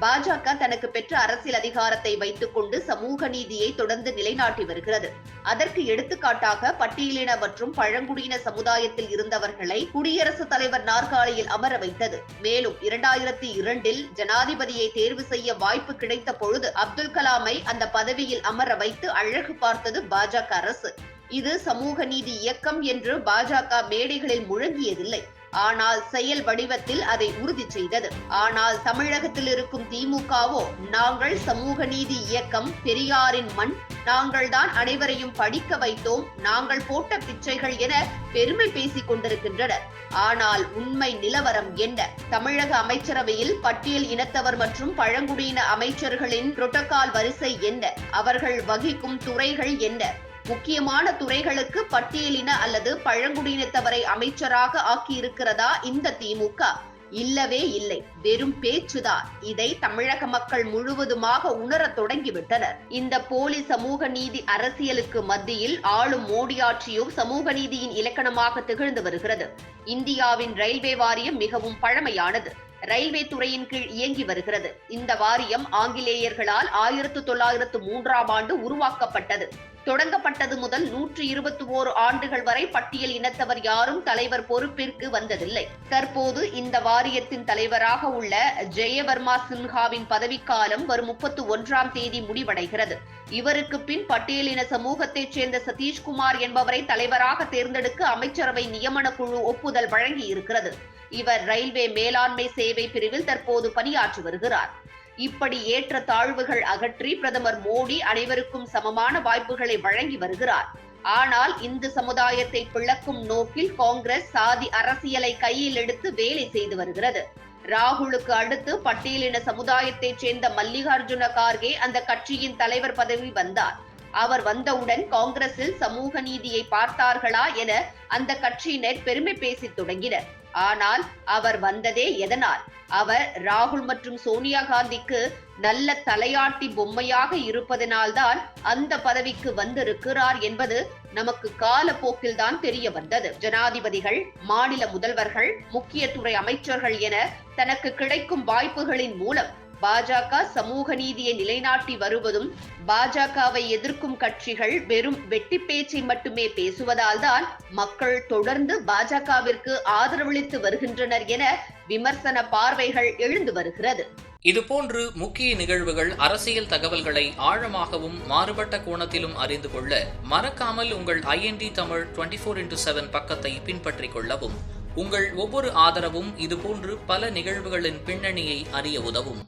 பாஜக தனக்கு பெற்ற அரசியல் அதிகாரத்தை வைத்துக் கொண்டு சமூக நீதியை தொடர்ந்து நிலைநாட்டி வருகிறது. அதற்கு எடுத்துக்காட்டாக பட்டியலின மற்றும் பழங்குடியின சமுதாயத்தில் இருந்தவர்களை குடியரசுத் தலைவர் நாற்காலியில் அமர வைத்தது. மேலும் இரண்டாயிரத்தி இரண்டில் ஜனாதிபதியை தேர்வு செய்ய வாய்ப்பு கிடைத்த பொழுது அப்துல் கலாமை அந்த பதவியில் அமர வைத்து அழகு பார்த்தது பாஜக அரசு. இது சமூக நீதி இயக்கம் என்று பாஜக மேடைகளில் முழங்கியதில்லை. ஆனால் செயல் வடிவத்தில் அதை உறுதி செய்தது. ஆனால் தமிழகத்தில் இருக்கும் திமுகவோ நாங்கள் சமூக நீதி இயக்கம் பெரியாரின் மண் நாங்கள் தான் அனைவரையும் படிக்க வைத்தோம் நாங்கள் போட்ட பிச்சைகள் என பெருமை பேசிக் கொண்டிருக்கின்றனர். ஆனால் உண்மை நிலவரம் என்ன? தமிழக அமைச்சரவையில் பட்டியல் இனத்தவர் மற்றும் பழங்குடியின அமைச்சர்களின் புரோட்டோகால் வரிசை என்ன? அவர்கள் வகிக்கும் துறைகள் என்ன? முக்கியமான துறைகளுக்கு பட்டியலின அல்லது பழங்குடியினத்தவரை அமைச்சராக ஆக்கியிருக்கிறதா இந்த திமுக? இல்லவே இல்லை. வெறும் பேச்சுதான். இதை தமிழக மக்கள் முழுவதுமாக உணரத் தொடங்கிவிட்டனர். இந்த போலி சமூக நீதி அரசியலுக்கு மத்தியில் ஆளும் மோடி ஆட்சியும் சமூக நீதியின் இலக்கணமாக திகழ்ந்து வருகிறது. இந்தியாவின் ரயில்வே வாரியம் மிகவும் பழமையானது. ரயில்வே துறையின் கீழ் இயங்கி வருகிறது. இந்த வாரியம் ஆங்கிலேயர்களால் ஆயிரத்து தொள்ளாயிரத்து மூன்றாம் ஆண்டு உருவாக்கப்பட்டது. தொடங்கப்பட்டது முதல் நூற்று இருபத்தி ஓரு ஆண்டுகள் வரை பட்டியல் இனத்தவர் யாரும் தலைவர் பொறுப்பிற்கு வந்ததில்லை. தற்போது இந்த வாரியத்தின் தலைவராக உள்ள ஜெயவர்மா சின்ஹாவின் பதவிக்காலம் வரும் முப்பத்தி ஒன்றாம் தேதி முடிவடைகிறது. இவருக்கு பின் பட்டியலின சமூகத்தைச் சேர்ந்த சதீஷ்குமார் என்பவரை தலைவராக தேர்ந்தெடுக்க அமைச்சரவை நியமன குழு ஒப்புதல் வழங்கி இருக்கிறது இவர் ரயில்வே மேலாண்மை சேவை பிரிவில் தற்போது பணியாற்றி வருகிறார். இப்படி ஏற்ற தாழ்வுகள் அகற்றி பிரதமர் மோடி அனைவருக்கும் சமமான வாய்ப்புகளை வழங்கி வருகிறார். ஆனால் இந்து சமுதாயத்தை பிளக்கும் நோக்கில் காங்கிரஸ் சாதி அரசியலை கையில் எடுத்து வேலை செய்து வருகிறது. ராகுலுக்கு அடுத்து பட்டியலின சமுதாயத்தைச் சேர்ந்த மல்லிகார்ஜுன கார்கே அந்த கட்சியின் தலைவர் பதவி வந்தார். அவர் வந்தவுடன் காங்கிரஸில் சமூக நீதியை பார்த்தார்களா என அந்த கட்சியினர் பெருமை பேசித் தொடங்கினர். ஆனால் அவர் வந்ததே எதனால்? அவர் ராகுல் மற்றும் சோனியா காந்திக்கு நல்ல தலையாட்டி பொம்மையாக இருப்பதனால்தான் அந்த பதவிக்கு வந்திருக்கிறார் என்பது நமக்கு காலப்போக்கில் தான் தெரிய வந்தது. ஜனாதிபதிகள் மாநில முதல்வர்கள் முக்கிய துறை அமைச்சர்கள் என தனக்கு கிடைக்கும் வாய்ப்புகளின் மூலம் பாஜக சமூக நீதியை நிலைநாட்டி வருவதும் பாஜகவை எதிர்க்கும் கட்சிகள் வெறும் வெட்டி பேச்சை மட்டுமே பேசுவதால் தான் மக்கள் தொடர்ந்து பாஜகவிற்கு ஆதரவளித்து வருகின்றனர் என விமர்சன பார்வைகள் எழுந்து வருகிறது. இதுபோன்று முக்கிய நிகழ்வுகள் அரசியல் தகவல்களை ஆழமாகவும் மாறுபட்ட கோணத்திலும் அறிந்து கொள்ள மறக்காமல் உங்கள் IND Tamil twenty four into seven பக்கத்தை பின்பற்றிக் கொள்ளவும். உங்கள் ஒவ்வொரு ஆதரவும் இதுபோன்று பல நிகழ்வுகளின் பின்னணியை அறிய உதவும்.